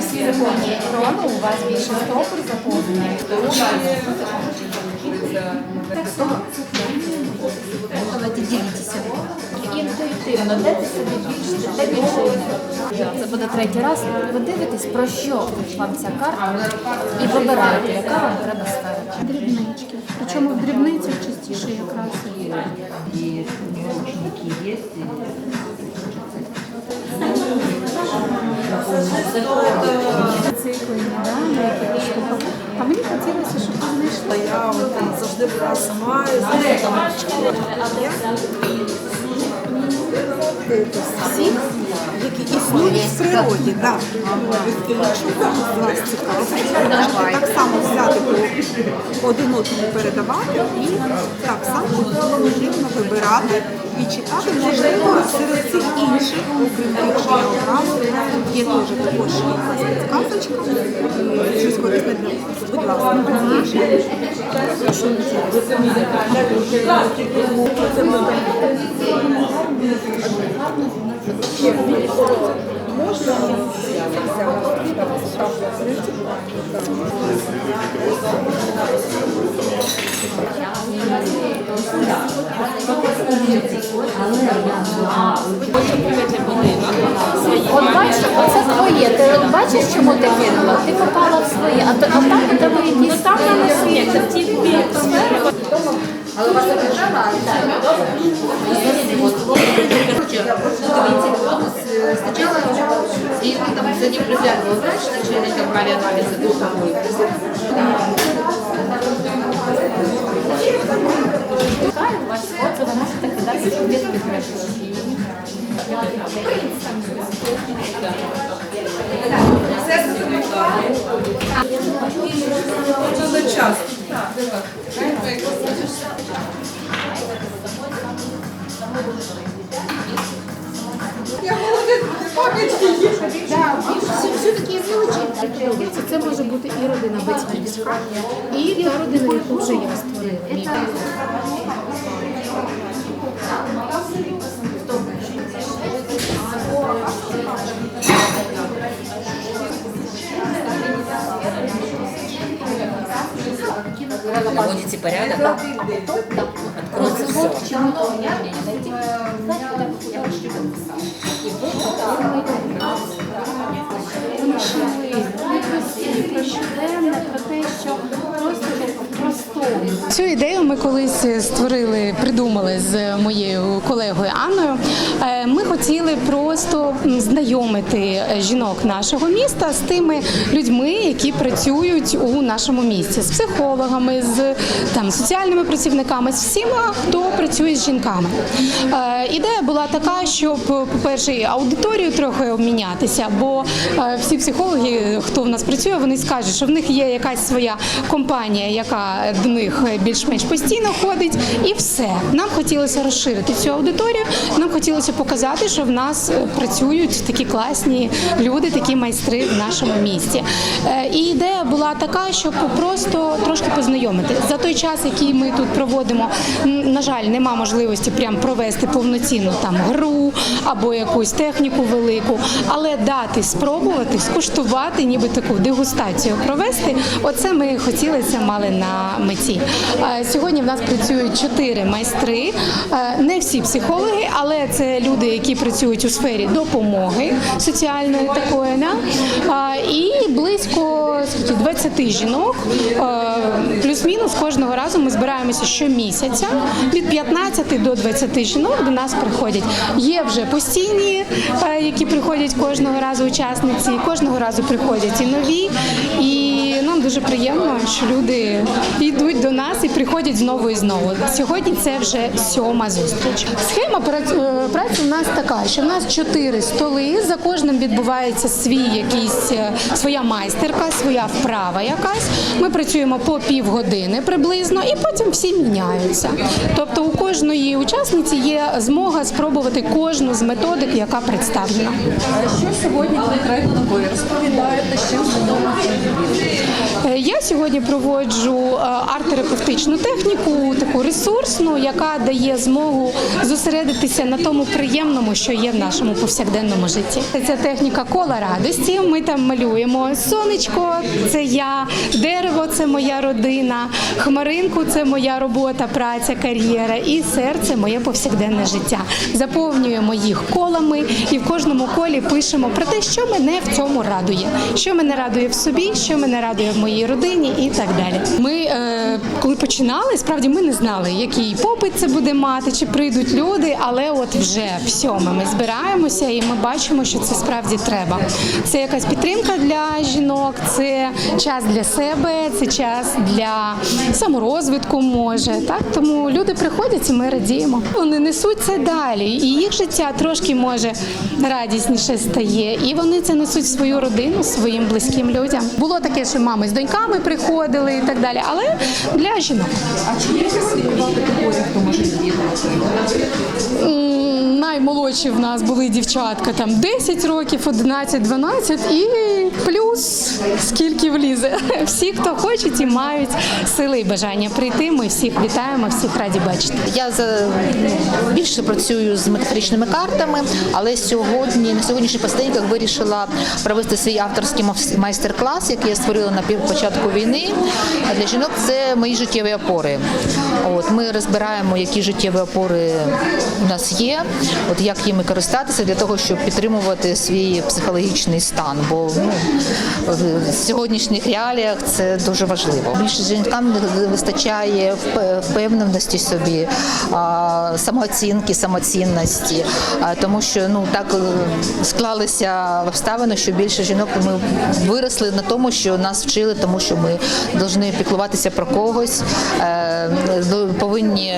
Всі законні крону, у вас більше стопор заповнений. Діліться. Де ти собі більше, де більше. Це буде третій раз. Ви дивитесь, про що вам ця карта, і вибираєте, яка вам треба ставити. Дрібнички. Причому в дрібницях частіше якраз. И наушники есть. Цикли, да, на якихось. А мені хотілося, щоб ви знайшли. Я завжди була сама і там всі, які існують в природі, так. Вас цікаво, Можете так само взяти один одному передавати і так само потрібно вибирати і читати, можливо, серед цих інших, окрім я одразу, є теж також і щось корисне для вас. Будь ласка, От бачиш, оце твоє. Ти от бачиш, чому ти кинула? Ти попала в своє, а то а там у тебе якісь там Але вас це держава, Сначала и ты там за ним приглядывал, знаешь, вначале там брали анализы, ты такой. Ваш сход, ви можете кидати собі підтримки. Це, це може бути і родина батьківська, і та родина, яку вже я створила. Наводите порядок. Оце от чому понятно, знайти. Знаєте, я ваш ребенок сам. І ви отримуєте про те, що. Цю ідею ми колись створили, придумали з моєю колегою Анною. Е, Ми хотіли просто знайомити жінок нашого міста з тими людьми, які працюють у нашому місті, з психологами, з там соціальними працівниками, з всіма, хто працює з жінками. Е, Ідея була така, щоб, по-перше, аудиторію трохи обмінятися, бо е, всі психологи, хто в нас працює, вони скажуть, що в них є якась своя компанія, яка них більш-менш постійно ходить, і все. Нам хотілося розширити цю аудиторію. Нам хотілося показати, що в нас е, працюють такі класні люди, такі майстри в нашому місті. Е, І ідея була така, щоб просто трошки познайомити за той час, який ми тут проводимо. На жаль, нема можливості прям провести повноцінну там гру або якусь техніку велику, але дати спробувати, скуштувати, ніби таку дегустацію провести. Оце ми хотіли це мали на меті. Е, Сьогодні в нас працюють чотири майстри, Е, не всі психологи, але це люди, які працюють у сфері допомоги соціальної такої. І близько 20 жінок, е, плюс-мінус кожного разу ми збираємося щомісяця. Від 15 до 20 жінок до нас приходять. Є вже постійні, е, які приходять кожного разу учасниці, кожного разу приходять і нові. І дуже приємно, що люди йдуть до нас і приходять знову і знову. Сьогодні це вже сьома зустріч. Схема праці е, у нас така, що в нас чотири столи. За кожним відбувається свій якийсь е, своя майстерка, своя вправа якась. Ми працюємо по півгодини приблизно, і потім всі міняються. Тобто у кожної учасниці є змога спробувати кожну з методик, яка представлена. Що сьогодні конкретно ви розповідаєте, з чим? Е, Я сьогодні проводжу е, арт-терапевтичну техніку, таку ресурсну, яка дає змогу зосередитися на тому приємному, що є в нашому повсякденному житті. Ця техніка кола радості. Ми там малюємо сонечко, це я, дерево це моя родина, хмаринку це моя робота, праця, кар'єра, і серце моє повсякденне життя. Заповнюємо їх колами і в кожному колі пишемо про те, що мене в цьому радує, що мене радує в собі, що мене радує в моїй родині і так далі. Ми, е, коли починали, справді ми не знали, який попит це буде мати, чи прийдуть люди, але от вже в ми збираємося і ми бачимо, що це справді треба. Це якась підтримка для жінок, це час для себе, це час для саморозвитку може. Так тому люди приходять і ми радіємо. Вони несуть це далі, і їх життя трошки може радісніше стає. І вони це несуть в свою родину, своїм близьким людям. Було таке, що мами з доньками приходили і так далі, але для жінок. А чи є вікова категорія, хто може відвідувати? Наймолодші в нас були дівчатка там 10 років, 11, 12 і плюс скільки влізе. Всі, хто хочуть і мають сили і бажання прийти. Ми всіх вітаємо, всіх раді бачити. Я більше працюю з метафоричними картами, але сьогодні на сьогоднішніх постійках вирішила провести свій авторський майстер-клас, який я створила на початку війни. Для жінок це мої життєві опори. От ми розбираємо, які життєві опори у нас є, от як їми користатися для того, щоб підтримувати свій психологічний стан. Бо ну, в сьогоднішніх реаліях це дуже важливо. Більше жінкам не вистачає вп- впевненості собі, самооцінки, самоцінності, тому що ну так е, склалися обставини, що більше жінок ми виросли на тому, що нас вчили, тому що ми повинні піклуватися про когось, е, повинні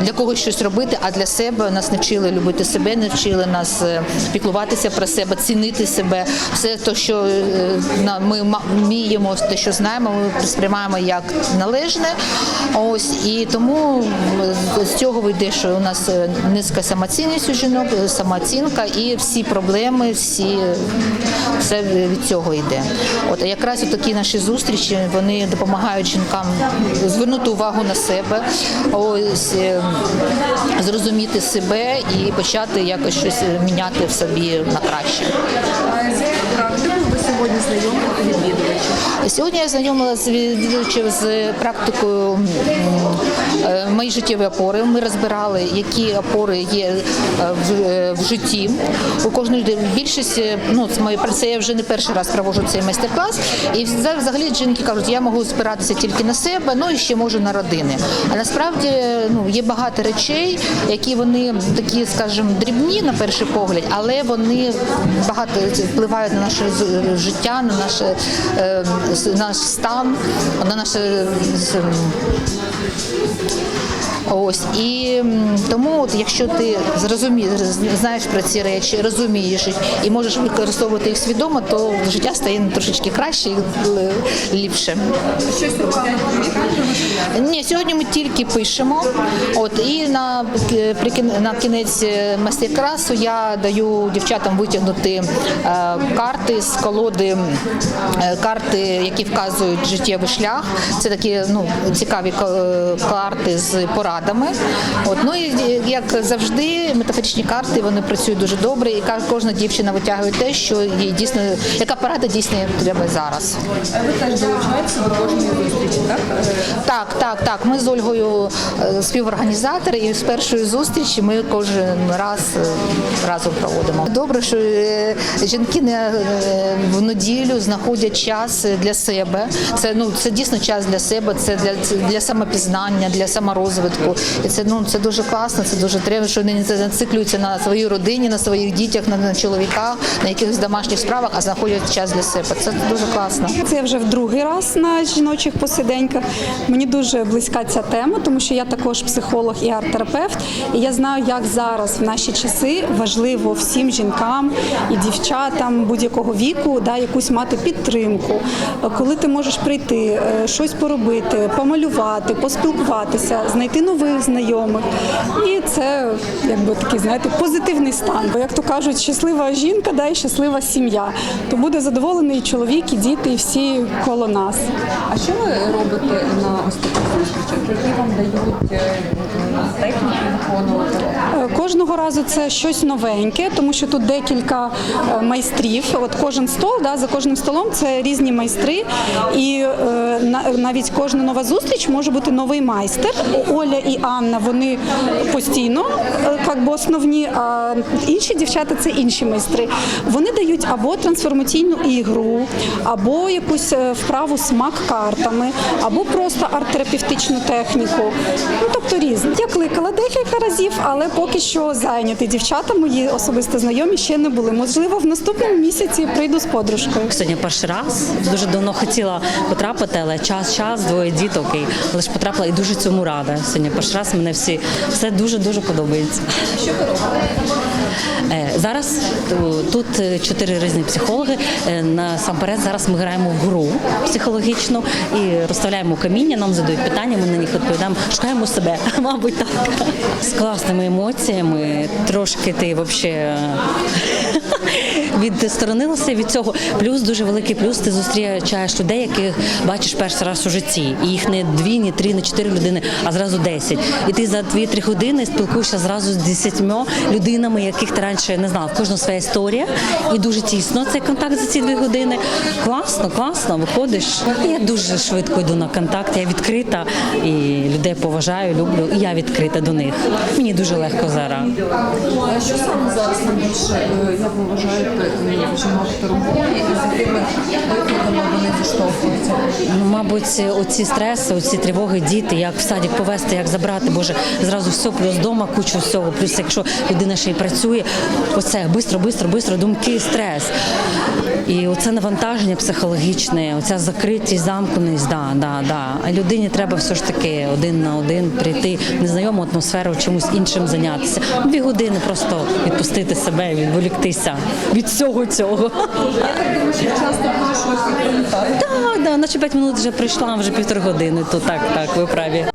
для когось щось робити, а для себе нас не вчили любити себе, не вчили нас е, піклуватися про себе, цінити себе. Все те, що е, ми вміємо, те, що знаємо, ми сприймаємо як належне. Ось і тому е, з цього вийде, що у нас низька самоцінність у жінок, самооцінка і всі проблеми, всі все від цього йде. От якраз такі наші зустрічі вони допомагають жінкам звернути увагу на себе, ось зрозуміти себе і почати якось щось міняти в собі на краще. Сьогодні я знайомилася з практикою е, мої життєві опори. Ми розбирали, які опори є е, в, е, в житті. У кожної більшість, ну це я вже не перший раз проводжу цей майстер-клас. І взагалі жінки кажуть, я можу спиратися тільки на себе, ну і ще можу на родини. А насправді ну є багато речей, які вони такі, скажімо, дрібні на перший погляд, але вони багато впливають на наше життя, на наше наш стан, на наше з- Ось і тому, от, якщо ти зрозумієш, знаєш про ці речі, розумієш їх і можеш використовувати їх свідомо, то життя стає трошечки краще і ліпше. Щось Ні, сьогодні ми тільки пишемо. От і на на кінець е, майстер-класу я даю дівчатам витягнути е, карти з колоди, е, карти, які вказують життєвий шлях. Це такі ну цікаві карти з порадами. От ну і як завжди, метафоричні карти вони працюють дуже добре, і кожна дівчина витягує те, що їй дійсно яка порада дійсно треба зараз. Ви теж долучаєтеся до кожної зустрічі, так? Так, так, так. Ми з Ольгою е, співорганізатори, і з першої зустрічі ми кожен раз е, разом проводимо. Добре, що е, жінки не в неділю знаходять час для себе. Це ну це дійсно час для себе, це для це для самопізнання, для саморозвитку. І це ну це дуже класно, це дуже треба, що вони не зациклюються на своїй родині, на своїх дітях, на, на чоловіках, на якихось домашніх справах, а знаходять час для себе. Це дуже класно. Це вже в другий раз на жіночих посиденьках. Мені дуже близька ця тема, тому що я також психолог і арт-терапевт. І я знаю, як зараз в наші часи важливо всім жінкам і дівчатам будь-якого віку да, якусь мати підтримку. Коли ти можеш прийти, е, щось поробити, помалювати, поспілкуватися, знайти нову нових знайомих. І це якби такий, знаєте, позитивний стан. Бо як то кажуть, щаслива жінка, да, і щаслива сім'я. То буде задоволений і чоловік, і діти, і всі коло нас. А що ви робите на ось зустрічах? Які вам дають е, техніки виконувати? Кожного разу це щось новеньке, тому що тут декілька е, майстрів. От кожен стол, да, за кожним столом це різні майстри, і е, навіть кожна нова зустріч може бути новий майстер. Оля і Анна вони постійно е, як би основні, а інші дівчата це інші майстри. Вони дають або трансформаційну ігру, або якусь вправу смак картами, або просто арт-терапевтичну техніку. Ну тобто різні. Кликала декілька разів, але поки що зайняті дівчата мої особисто знайомі ще не були. Можливо, в наступному місяці прийду з подружкою. Сьогодні перший раз дуже давно хотіла потрапити, але час, час, двоє діток і лише потрапила і дуже цьому рада. Сьогодні перший раз мене всі все дуже дуже подобається. Що ви робите? Зараз тут е, чотири різні психологи. Е, Насамперед зараз ми граємо в гру психологічну і розставляємо каміння, нам задають питання, ми на них відповідаємо, шукаємо себе, мабуть, так. З класними емоціями, трошки ти взагалі відсторонилася від цього. Плюс дуже великий плюс. Ти зустрічаєш людей, яких бачиш перший раз у житті. І їх не дві, не три, не чотири людини, а зразу десять. І ти за дві-три години спілкуєшся зразу з десятьма людинами, яких ти раніше не знав. В кожного своя історія. І дуже тісно цей контакт за ці дві години. Класно, класно, виходиш. Я дуже швидко йду на контакт. Я відкрита і людей поважаю, люблю. І я відкрита до них. Мені дуже легко зараз. А що саме зараз найбільше, е, як ви вважаєте, е, багато роботи і з вони зіштовхуються? Ну, мабуть, оці стреси, оці тривоги, діти, як в садик повести, як забрати, боже, зразу все, плюс вдома кучу всього. Плюс, якщо людина ще й працює, оце бистро, бистро, бистро, думки, стрес. І оце навантаження психологічне, оця закритість, замкненість, да, да, да. А людині треба все ж таки один на один прийти в незнайому атмосферу, чимось іншим зайнятися. Дві години просто відпустити себе, відволіктися від всього цього. Так, да, наче 5 минут вже прийшла, вже півтори години, то так, так, ви праві.